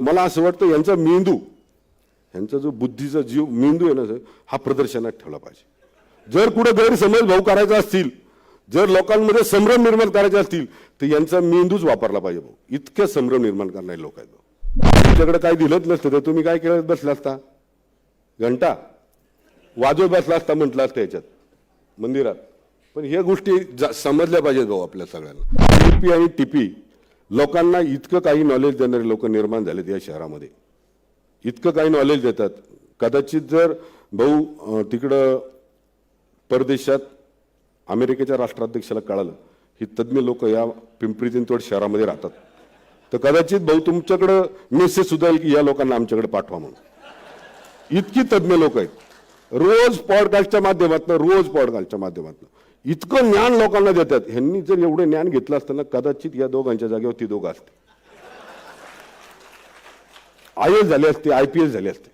मला असं वाटतं यांचा मेंदू यांचा जो बुद्धीचा जीव मेंदू आहे ना सर, हा प्रदर्शनात ठेवला पाहिजे. जर कुठे गैरसमज भाऊ करायचा असतील जर लोकांमध्ये संभ्रम निर्माण करायचे असतील तर यांचा मेंदूच वापरला पाहिजे भाऊ. इतके संभ्रम निर्माण करणारे लोक आहेत भाऊ. तुमच्याकडे काही दिलंच नसतं तर तुम्ही काय केलं बसला असता? घंटा? वाजवत बसला असता म्हटलं असतं याच्यात मंदिरात. पण ह्या गोष्टी जा- समजल्या पाहिजेत भाऊ आपल्या सगळ्यांना. टीपी आणि टीपी लोकांना इतकं काही नॉलेज देणारे लोक निर्माण झालेत या शहरामध्ये. इतकं काही नॉलेज देतात. कदाचित जर भाऊ तिकडं परदेशात अमेरिकेच्या राष्ट्राध्यक्षाला कळालं ही तज्ज्ञ लोक या पिंपरी चिंचवड शहरामध्ये राहतात. तर कदाचित भाऊ तुमच्याकडं मेसेज सुद्धा येईल की या लोकांना आमच्याकडे पाठवा म्हणून. इतकी तज्ज्ञ लोक आहेत. रोज पॉडकास्टच्या माध्यमातून रोज पॉडकास्टच्या माध्यमातून. इतकं ज्ञान लोकांना देतात. ह्यांनी जर एवढं ज्ञान घेतलं असताना कदाचित या दोघांच्या जागेवर ती दोघं असते. आय एस झाले असते आय पी एस झाले असते.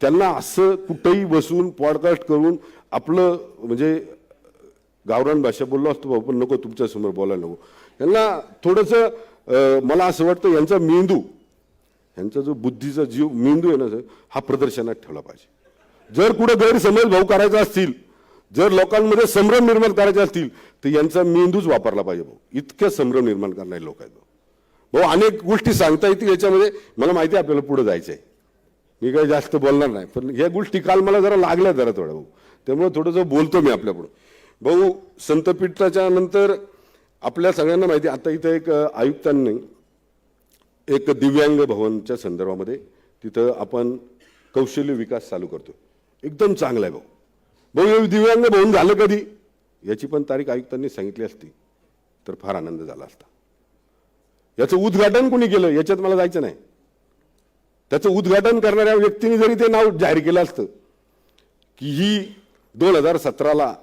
त्यांना असं कुठंही बसून पॉडकास्ट करून आपलं म्हणजे गावरान भाषा बोललो असतो भाऊ पण नको तुमच्यासमोर बोलायला नको. यांना थोडंसं मला असं वाटतं यांचा मेंदू यांचा जो बुद्धीचा जीव मेंदू आहे ना सर, हा प्रदर्शनात ठेवला पाहिजे. जर कुठे गैरसमज भाऊ करायचा असतील जर लोकांमध्ये संभ्रम निर्माण करायचे असतील तर यांचा मेंदूच वापरला पाहिजे भाऊ. इतके संभ्रम निर्माण करणारे लोक आहेत भाऊ. भाऊ अनेक गोष्टी सांगता येतील याच्यामध्ये. मला माहिती आहे आपल्याला पुढे जायचं आहे मी काही जास्त बोलणार नाही पण ह्या गोष्टी काल मला जरा लागल्या जरा थोड्या भाऊ. त्यामुळे थोडंसं बोलतो मी आपल्यापुढं. भाऊ संतपीठाच्या नंतर आपल्या सगळ्यांना माहिती आहे, आता इथं एक आयुक्तांनी एक दिव्यांग भवनच्या संदर्भामध्ये तिथं आपण कौशल्य विकास चालू करतो एकदम चांगला आहे भाऊ. भाऊ दिव्यांग भवन झालं कधी? याची पण तारीख आयुक्तांनी सांगितली असती तर फार आनंद झाला असता. याचं उद्घाटन कोणी केलं? याच्यात मला जायचं नाही. त्याचं उद्घाटन करणाऱ्या व्यक्तीने जरी ते नाव जाहीर केलं असतं की ही दोन हजार सतराला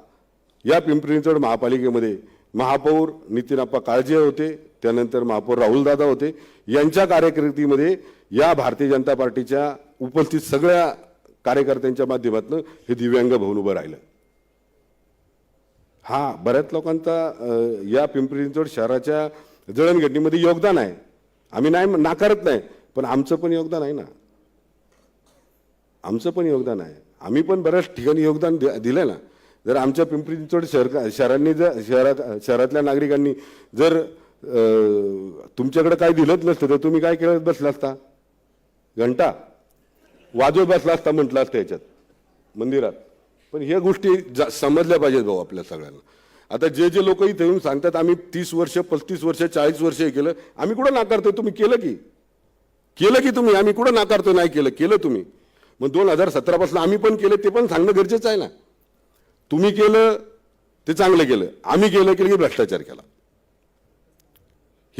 या पिंपरी चिंचवड महापालिकेमध्ये महापौर नितीनाप्पा काळजे होते त्यानंतर महापौर राहुलदादा होते यांच्या कार्यकर्तीमध्ये या भारतीय जनता पार्टीच्या उपस्थित सगळ्या कार्यकर्त्यांच्या माध्यमातून हे दिव्यांग भवन उभं राहिलं. हा बऱ्याच लोकांचा या पिंपरी चिंचवड शहराच्या जळणघटनीमध्ये योगदान आहे. आम्ही नाही नाकारत नाही पण आमचं पण योगदान आहे ना. आमचं पण योगदान आहे. आम्ही पण बऱ्याच ठिकाणी योगदान दि- ना. जर आमच्या पिंपरी चिंचवड शहर शहरांनी जर शहरात शहरातल्या नागरिकांनी जर तुमच्याकडं तुमच्याकडे काय दिलंच नसतं तर तुम्ही काय केलं बसला असता? घंटा? वाजवत बसला असता म्हटलं असतं याच्यात मंदिरात. पण ह्या गोष्टी जा- समजल्या पाहिजेत भाऊ आपल्या सगळ्यांना. आता जे जे लोक इथे येऊन सांगतात आम्ही तीस वर्ष पस्तीस वर्ष चाळीस वर्ष हे केलं आम्ही कुठं नाकारतोय? तुम्ही केलं की? केलं की तुम्ही? आम्ही कुठं नाकारतो नाही केलं. केलं तुम्ही. मग दोन हजार सतरापासून आम्ही पण केलं ते पण सांगणं गरजेचं आहे ना. तुम्ही केलं ते चांगलं केलं. आम्ही केलं केलं की भ्रष्टाचार केला.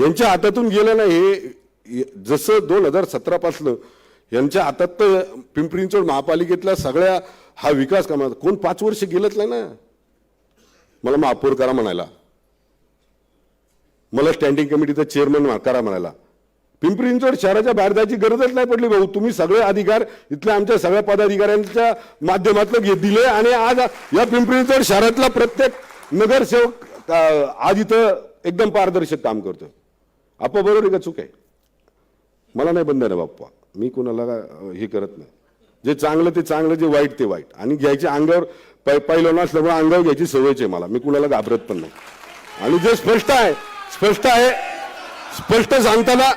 यांच्या हातातून गेलं ना हे जसं दोन हजार सतरापासनं यांच्या हातात तर पिंपरी चिंचवड महापालिकेतल्या सगळ्या हा विकास कामात. कोण पाच वर्ष गेलंच नाही ना? मला महापौर करा म्हणायला. मला स्टँडिंग कमिटीचा चेअरमन करा म्हणायला. पिंपरी चिंचवड शहराच्या बाहेर जायची गरजच नाही पडली भाऊ. तुम्ही सगळे अधिकार इथल्या आमच्या सगळ्या पदाधिकाऱ्यांच्या माध्यमातून घे दिले आणि आज या पिंपरी चिंचवड शहरातला प्रत्येक नगरसेवक आज इथं एकदम पारदर्शक काम करतोय. आप्पा बरोबर आहे का चूक आहे? मला नाही बंधन आहे बाप्पा. मी कुणाला हे करत नाही. जे चांगलं ते चांगलं जे वाईट ते वाईट. आणि घ्यायच्या अंगावर पै पहिलं असल्यामुळे अंगावर घ्यायची सवयच आहे मला. मी कुणाला घाबरत पण नाही. आणि जे स्पष्ट आहे स्पष्ट आहे स्पष्ट सांगताना